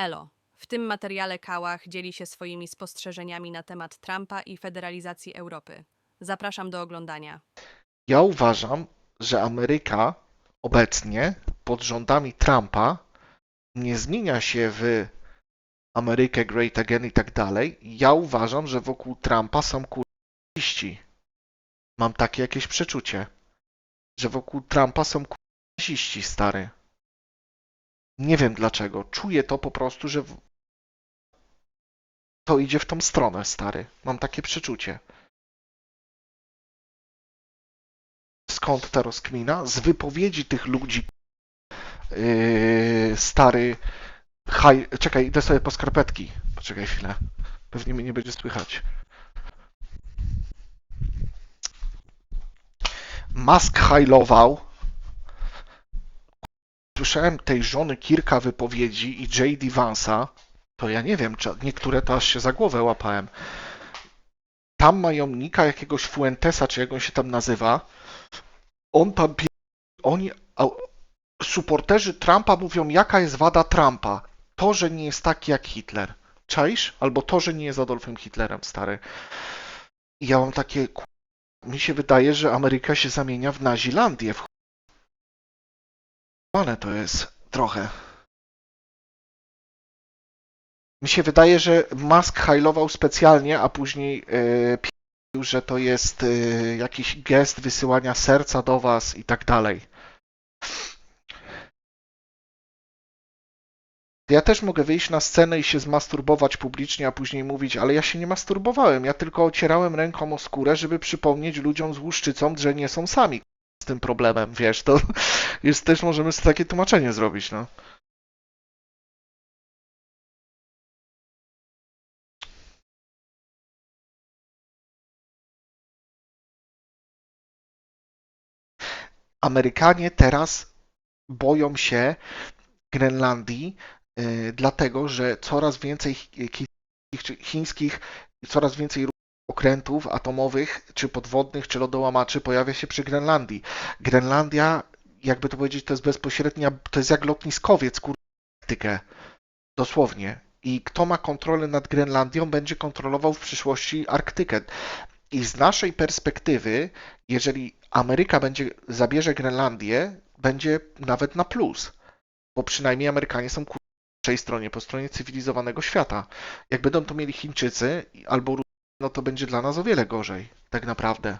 Elo. W tym materiale Kałach dzieli się swoimi spostrzeżeniami na temat Trumpa i federalizacji Europy. Zapraszam do oglądania. Ja uważam, że Ameryka obecnie pod rządami Trumpa nie zmienia się w Amerykę Great Again i tak dalej. Ja uważam, że wokół Trumpa są kurwiści. Mam takie jakieś przeczucie, że wokół Trumpa są kurwiści, stary. Nie wiem dlaczego. Czuję to po prostu, że to idzie w tą stronę, stary. Mam takie przeczucie. skąd ta rozkmina? Z wypowiedzi tych ludzi. Yy, stary. Haj, czekaj, idę sobie po skarpetki. Poczekaj chwilę. Pewnie mnie nie będzie słychać. Musk hajlował. Słyszałem tej żony kilka wypowiedzi i J.D. Vansa. To ja nie wiem, niektóre to aż się za głowę łapałem. Tam mają nika jakiegoś Fuentesa, czy jak on się tam nazywa on tam, oni, supporterzy Trumpa mówią, jaka jest wada Trumpa. To, że nie jest taki jak Hitler. Czaisz? Albo to, że nie jest Adolfem Hitlerem, stary. I ja mam takie, mi się wydaje, że Ameryka się zamienia w Nazilandię. W chuj- to jest trochę. Mi się wydaje, że Musk hajlował specjalnie, a później yy, mówił, że to jest y, jakiś gest wysyłania serca do was i tak dalej. Ja też mogę wyjść na scenę i się zmasturbować publicznie, a później mówić, ale ja się nie masturbowałem, ja tylko ocierałem ręką o skórę, żeby przypomnieć ludziom z łuszczycą, że nie są sami z tym problemem, wiesz, to jest też możemy sobie takie tłumaczenie zrobić, no. Amerykanie teraz boją się Grenlandii, y, dlatego że coraz więcej chińskich, coraz więcej okrętów atomowych, czy podwodnych, czy lodołamaczy pojawia się przy Grenlandii. Grenlandia, jakby to powiedzieć, to jest bezpośrednia, to jest jak lotniskowiec, kur... Arktykę. Dosłownie. I kto ma kontrolę nad Grenlandią, będzie kontrolował w przyszłości Arktykę. I z naszej perspektywy, jeżeli Ameryka będzie, zabierze Grenlandię, będzie nawet na plus, bo przynajmniej Amerykanie są po naszej stronie, po stronie cywilizowanego świata. Jak będą to mieli Chińczycy albo no to będzie dla nas o wiele gorzej, tak naprawdę.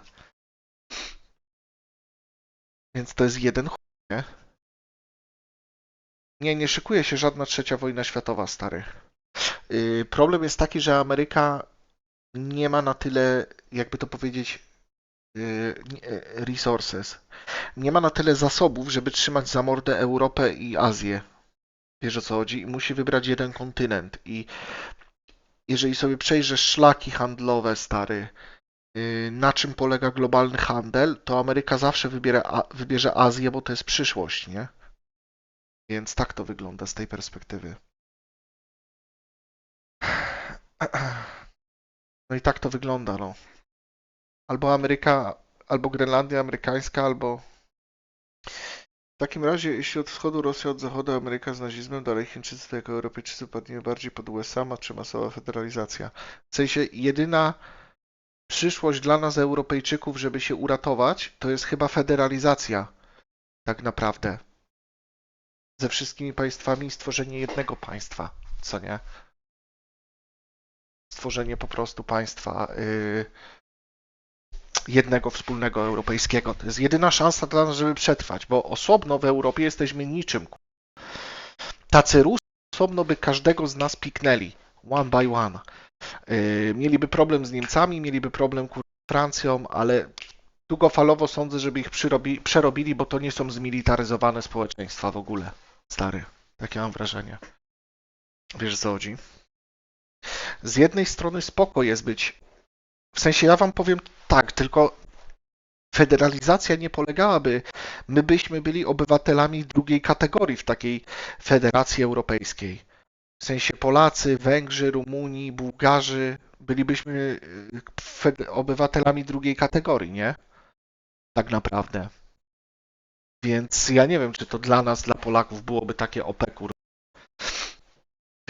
Więc to jest jeden chuj, nie? Nie, nie szykuje się żadna trzecia wojna światowa, stary. Yy, problem jest taki, że Ameryka nie ma na tyle, jakby to powiedzieć, yy, resources. Nie ma na tyle zasobów, żeby trzymać za mordę Europę i Azję. Wiesz o co chodzi? I musi wybrać jeden kontynent. I jeżeli sobie przejrzysz szlaki handlowe, stary, yy, na czym polega globalny handel, to Ameryka zawsze wybiera, wybierze Azję, bo to jest przyszłość, nie? Więc tak to wygląda z tej perspektywy. No i tak to wygląda, no. Albo Ameryka, albo Grenlandia amerykańska, albo... W takim razie, jeśli od wschodu Rosja, od zachodu Ameryka z nazizmem, dalej Chińczycy, to jako Europejczycy padniemy bardziej pod USA, czy masowa federalizacja. W sensie, jedyna przyszłość dla nas, Europejczyków, żeby się uratować, to jest chyba federalizacja. Tak naprawdę. Ze wszystkimi państwami i stworzenie jednego państwa, co nie? Stworzenie po prostu państwa yy, jednego wspólnego europejskiego. To jest jedyna szansa dla nas, żeby przetrwać, bo osobno w Europie jesteśmy niczym. Tacy Rusy osobno by każdego z nas piknęli. One by one. Yy, mieliby problem z Niemcami, mieliby problem z Francją, ale długofalowo sądzę, żeby ich przyrobi, przerobili, bo to nie są zmilitaryzowane społeczeństwa w ogóle. Stary. Takie mam wrażenie. Wiesz co chodzi? Z jednej strony spoko jest być. W sensie ja wam powiem tak, tylko federalizacja nie polegałaby. My byśmy byli obywatelami drugiej kategorii w takiej federacji europejskiej. W sensie Polacy, Węgrzy, Rumuni, Bułgarzy bylibyśmy fed- obywatelami drugiej kategorii, nie? Tak naprawdę. Więc ja nie wiem, czy to dla nas, dla Polaków byłoby takie OP, kur...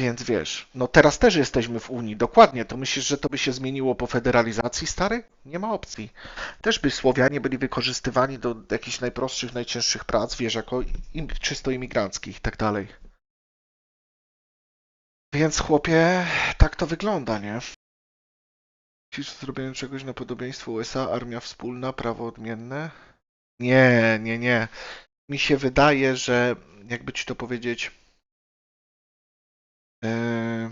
Więc wiesz, no teraz też jesteśmy w Unii, dokładnie. To myślisz, że to by się zmieniło po federalizacji, stary? Nie ma opcji. Też by Słowianie byli wykorzystywani do jakichś najprostszych, najcięższych prac, wiesz, jako im, czysto imigranckich i tak dalej. Więc chłopie, tak to wygląda, nie? Myślisz o zrobieniu czegoś na podobieństwo USA, armia wspólna, prawo odmienne? Nie, nie, nie. Mi się wydaje, że jakby ci to powiedzieć. Yy,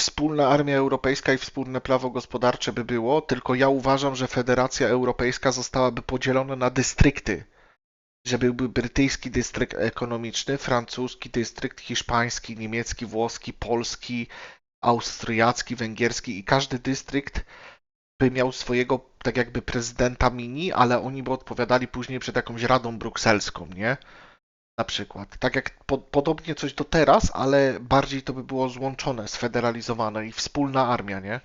Wspólna armia europejska i wspólne prawo gospodarcze by było, tylko ja uważam, że Federacja Europejska zostałaby podzielona na dystrykty. Że byłby brytyjski dystrykt ekonomiczny, francuski dystrykt, hiszpański, niemiecki, włoski, polski, austriacki, węgierski i każdy dystrykt by miał swojego tak jakby prezydenta mini, ale oni by odpowiadali później przed jakąś radą brukselską, nie? Na przykład. Tak jak po, podobnie coś do teraz, ale bardziej to by było złączone, sfederalizowane i wspólna armia, nie?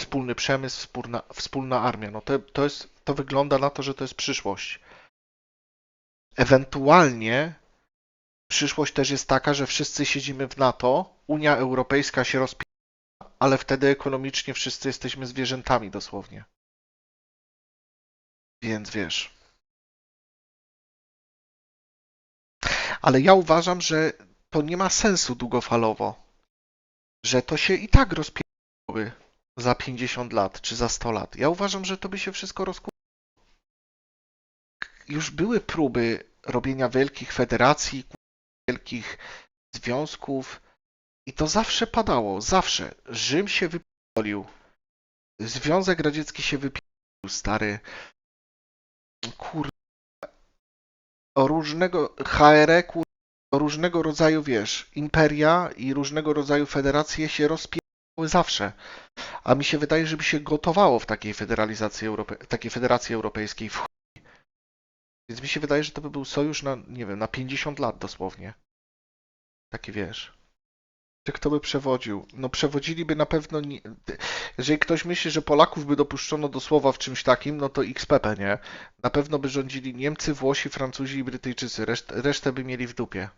Wspólny przemysł, wspólna, wspólna armia. No to, to jest, to wygląda na to, że to jest przyszłość. Ewentualnie przyszłość też jest taka, że wszyscy siedzimy w NATO, Unia Europejska się rozpie ale wtedy ekonomicznie wszyscy jesteśmy zwierzętami dosłownie. Więc wiesz. Ale ja uważam, że to nie ma sensu długofalowo. Że to się i tak rozpięłoby za 50 lat czy za 100 lat. Ja uważam, że to by się wszystko rozkładało. Już były próby robienia wielkich federacji, wielkich związków. I to zawsze padało, zawsze. Rzym się wypiolił. Związek Radziecki się wypiolił, stary. Kur... Różnego... Kur... O różnego rodzaju, wiesz, imperia i różnego rodzaju federacje się rozpierały zawsze. A mi się wydaje, żeby się gotowało w takiej federalizacji Europe... takiej federacji europejskiej w chuj. Więc mi się wydaje, że to by był sojusz na, nie wiem, na 50 lat dosłownie. Taki wiesz. Czy kto by przewodził? No przewodziliby na pewno. Nie... Jeżeli ktoś myśli, że Polaków by dopuszczono do słowa w czymś takim, no to XPP, nie? Na pewno by rządzili Niemcy, Włosi, Francuzi i Brytyjczycy. Reszt... Resztę by mieli w dupie.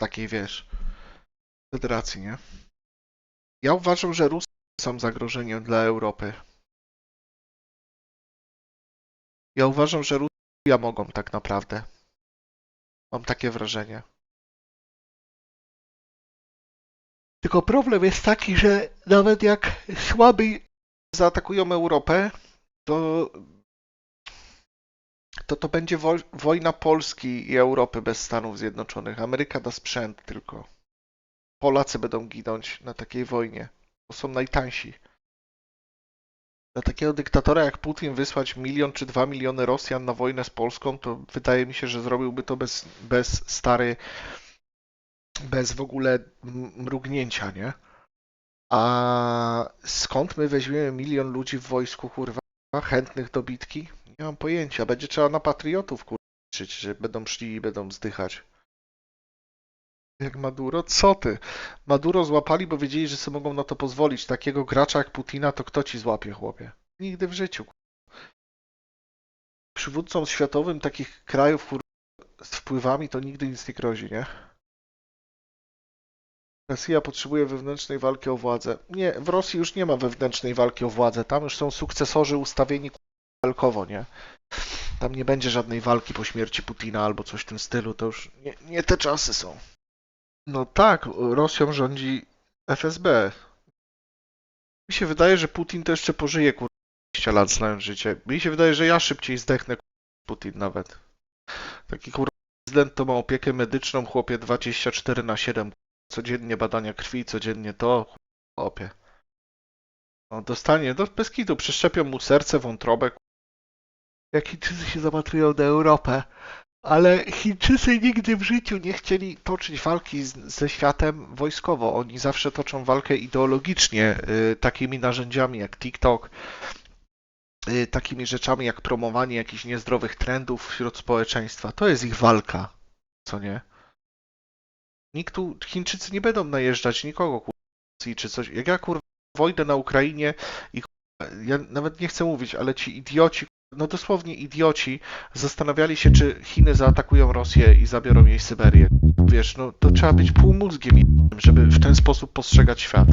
Takiej wiesz. Federacji, nie? Ja uważam, że Rusy są zagrożeniem dla Europy. Ja uważam, że Rosja mogą tak naprawdę. Mam takie wrażenie. Tylko problem jest taki, że nawet jak słabiej zaatakują Europę, to to, to będzie wo wojna Polski i Europy bez Stanów Zjednoczonych. Ameryka da sprzęt tylko. Polacy będą ginąć na takiej wojnie, bo są najtańsi. Dla takiego dyktatora jak Putin wysłać milion czy dwa miliony Rosjan na wojnę z Polską, to wydaje mi się, że zrobiłby to bez, bez stary bez w ogóle mrugnięcia, nie? A skąd my weźmiemy milion ludzi w wojsku, kurwa, chętnych do bitki? Nie mam pojęcia. Będzie trzeba na patriotów, kurwa, że będą szli i będą zdychać. Jak Maduro? Co ty? Maduro złapali, bo wiedzieli, że sobie mogą na to pozwolić. Takiego gracza jak Putina, to kto ci złapie, chłopie? Nigdy w życiu. kurwa. Przywódcom światowym takich krajów, kurwa, z wpływami to nigdy nic nie grozi, nie? Rosja potrzebuje wewnętrznej walki o władzę. Nie, w Rosji już nie ma wewnętrznej walki o władzę. Tam już są sukcesorzy ustawieni walkowo, nie? Tam nie będzie żadnej walki po śmierci Putina albo coś w tym stylu. To już nie, nie te czasy są. No tak, Rosją rządzi FSB. Mi się wydaje, że Putin to jeszcze pożyje, kur... 20 lat znając życie. Mi się wydaje, że ja szybciej zdechnę, kur... Putin nawet. Taki kur... prezydent to ma opiekę medyczną, chłopie, 24 na 7 codziennie badania krwi, codziennie to, chłopie. No, dostanie, do, bez kitu, przeszczepią mu serce, wątrobę. Jak Chińczycy się zapatrują na Europę. Ale Chińczycy nigdy w życiu nie chcieli toczyć walki z, ze światem wojskowo. Oni zawsze toczą walkę ideologicznie, y, takimi narzędziami jak TikTok, y, takimi rzeczami jak promowanie jakichś niezdrowych trendów wśród społeczeństwa. To jest ich walka, co nie? Nikt tu, Chińczycy nie będą najeżdżać nikogo, kurwa, Rosji czy coś. Jak ja, kurwa, wojnę na Ukrainie i kurwa, ja nawet nie chcę mówić, ale ci idioci, no dosłownie idioci, zastanawiali się, czy Chiny zaatakują Rosję i zabiorą jej Syberię. Wiesz, no to trzeba być półmózgiem, żeby w ten sposób postrzegać świat.